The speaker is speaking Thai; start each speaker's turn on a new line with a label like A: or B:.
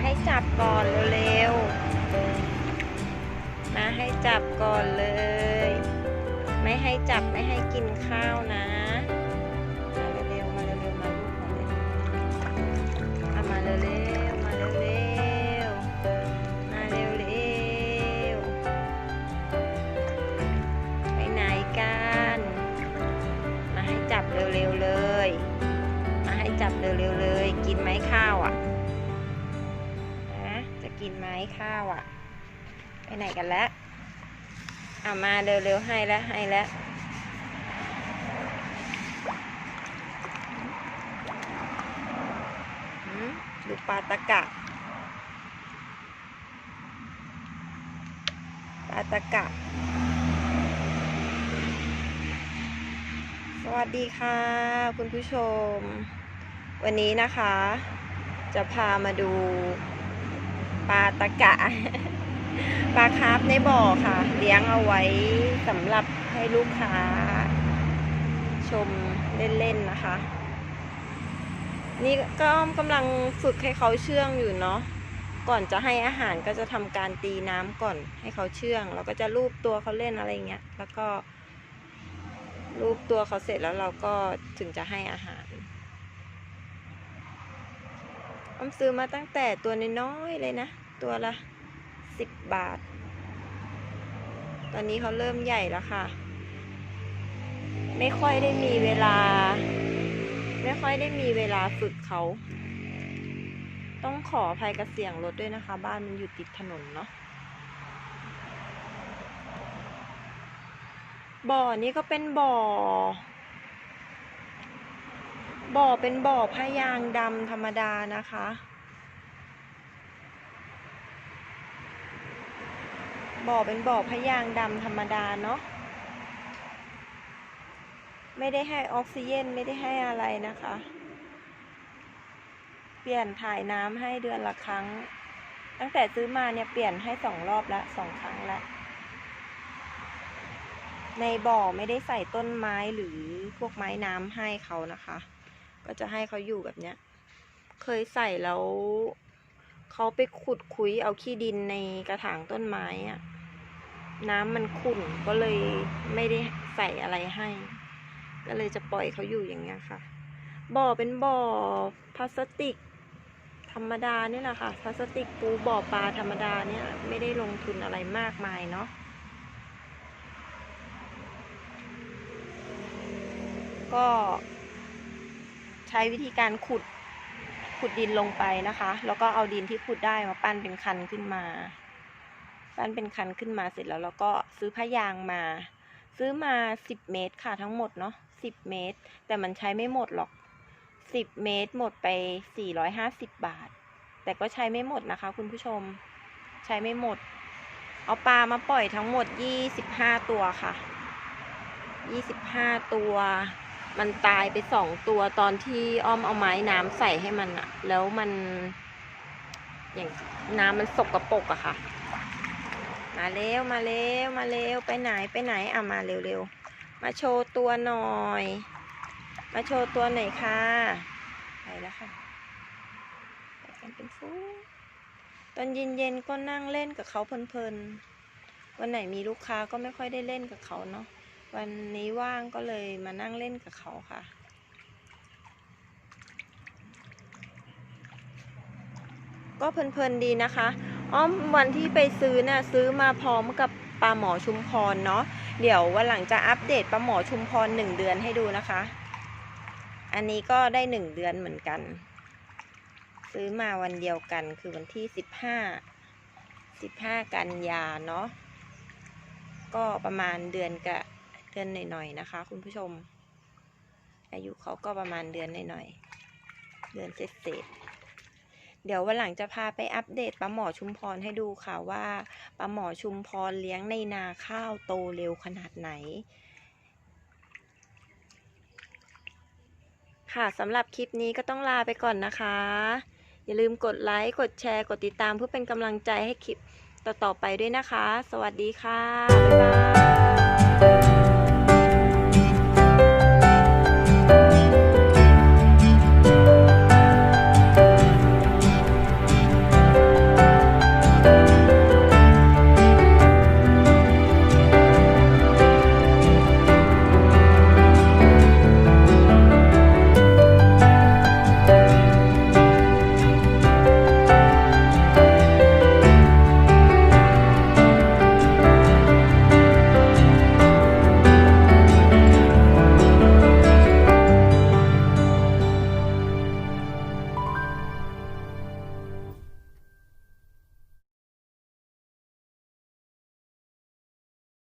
A: ให้จับก่อนเร็วๆ มาให้จับก่อนเลย ไม่ให้จับไม่ให้กินข้าวนะ กินไหมข้าวอะ ไปไหนกันแล้วเอามาเร็วๆให้แล้วให้แล้วหืมดูปลาตะกะปลาตะกะ สวัสดีค่ะ คุณผู้ชม วันนี้นะคะ จะพามาดู ปลาตะกะ ปลาคาร์ฟในบ่อค่ะ เลี้ยงเอาไว้สำหรับให้ลูกค้า ชมเล่นๆนะคะ นี่ก็กำลังฝึกให้เขาเชื่องอยู่เนาะก่อนจะให้อาหารก็จะทำการตีน้ำก่อนให้เขาเชื่อง แล้วก็จะลูบตัวเขาเล่นอะไรเงี้ย แล้วก็รูปตัวเขาเสร็จแล้วเราก็ถึงจะให้อาหาร ออมซื้อมาตั้งแต่ตัวน้อยๆเลยนะ ตัวละสิบบาท ตอนนี้เขาเริ่มใหญ่แล้วค่ะ ไม่ค่อยได้มีเวลา ไม่ค่อยได้มีเวลาฝึกเขา ต้องขออภัยกับเสียงรถด้วยนะคะ บ้านมันอยู่ติดถนนเนาะบ่อนี้ก็เป็นบ่อ บ่อเป็นบ่อพะยางดำธรรมดานะคะ บ่อเป็นบ่อพะยางดำธรรมดาเนาะ ไม่ได้ให้ออกซิเจนไม่ได้ให้อะไรนะคะ เปลี่ยนถ่ายน้ำให้เดือนละครั้ง ตั้งแต่ซื้อมาเนี่ยเปลี่ยนให้สองรอบละสองครั้งละในบ่อไม่ได้ใส่ต้นไม้หรือพวกไม้น้ำให้เขานะคะ ก็จะให้เขาอยู่แบบเนี้ย เคยใส่แล้วเขาไปขุดคุยเอาขี้ดินในกระถางต้นไม้อะน้ำมันขุ่นก็เลยไม่ได้ใส่อะไรให้ ก็เลยจะปล่อยเขาอยู่อย่างเงี้ยค่ะบ่อเป็นบ่อพลาสติก ธรรมดานี่แหละค่ะพลาสติกปูบ่อปลาธรรมดาเนี่ยไม่ได้ลงทุนอะไรมากมายเนาะก็ ใช้วิธีการขุดขุดดินลงไปนะคะ แล้วก็เอาดินที่ขุดได้มาปั้นเป็นคันขึ้นมา ปั้นเป็นคันขึ้นมาเสร็จแล้วเราก็ซื้อผ้ายางมา ซื้อมาสิบเมตรค่ะทั้งหมดเนาะสิบเมตร แต่มันใช้ไม่หมดหรอกสิบเมตรหมดไปสี่ร้อยห้าสิบบาท แต่ก็ใช้ไม่หมดนะคะ คุณผู้ชม ใช้ไม่หมด เอาปลามาปล่อยทั้งหมดยี่สิบห้าตัวค่ะยี่สิบห้าตัว มันตายไปสองตัวตอนที่อ้อมเอาไม้น้ำใส่ให้มันอะแล้วมันอย่างน้ำมันสกรปรกอะค่ะ มาเร็วมาเร็วมาเร็วไปไหนไปไหนอะมาเร็วๆมาโชว์ตัวหน่อย มาโชว์ตัวหน่อยค่ะไปแล้วค่ะไปกันเป็นฟูตอนเย็นๆก็นั่งเล่นกับเขาเพลินๆวันไหนมีลูกค้าก็ไม่ค่อยได้เล่นกับเขาเนาะ วันนี้ว่างก็เลยมานั่งเล่นกับเขาค่ะ ก็เพลินๆดีนะคะ อ้อมวันที่ไปซื้อเนี่ยซื้อมาพร้อมกับปลาหมอชุมพรเนาะ เดี๋ยววันหลังจะอัปเดตปลาหมอชุมพรหนึ่งเดือนให้ดูนะคะ อันนี้ก็ได้หนึ่งเดือนเหมือนกัน ซื้อมาวันเดียวกันคือวันที่สิบห้าสิบห้ากันยาเนาะ ก็ประมาณเดือนกับ ดือนหน่อยๆนะคะ คุณผู้ชม อายุเขาก็ประมาณเดือนหน่อยๆเดือนเศษเดี๋ยววันหลังจะพาไปอัปเดตปลาหมอชุมพรให้ดูค่ะว่าปลาหมอชุมพรเลี้ยงในนาข้าวโตเร็วขนาดไหน ค่ะสำหรับคลิปนี้ก็ต้องลาไปก่อนนะคะ อย่าลืมกดไลค์ กดแชร์ กดติดตามเพื่อเป็นกำลังใจให้คลิปต่อๆไปด้วยนะคะ สวัสดีค่ะ บ๊ายบาย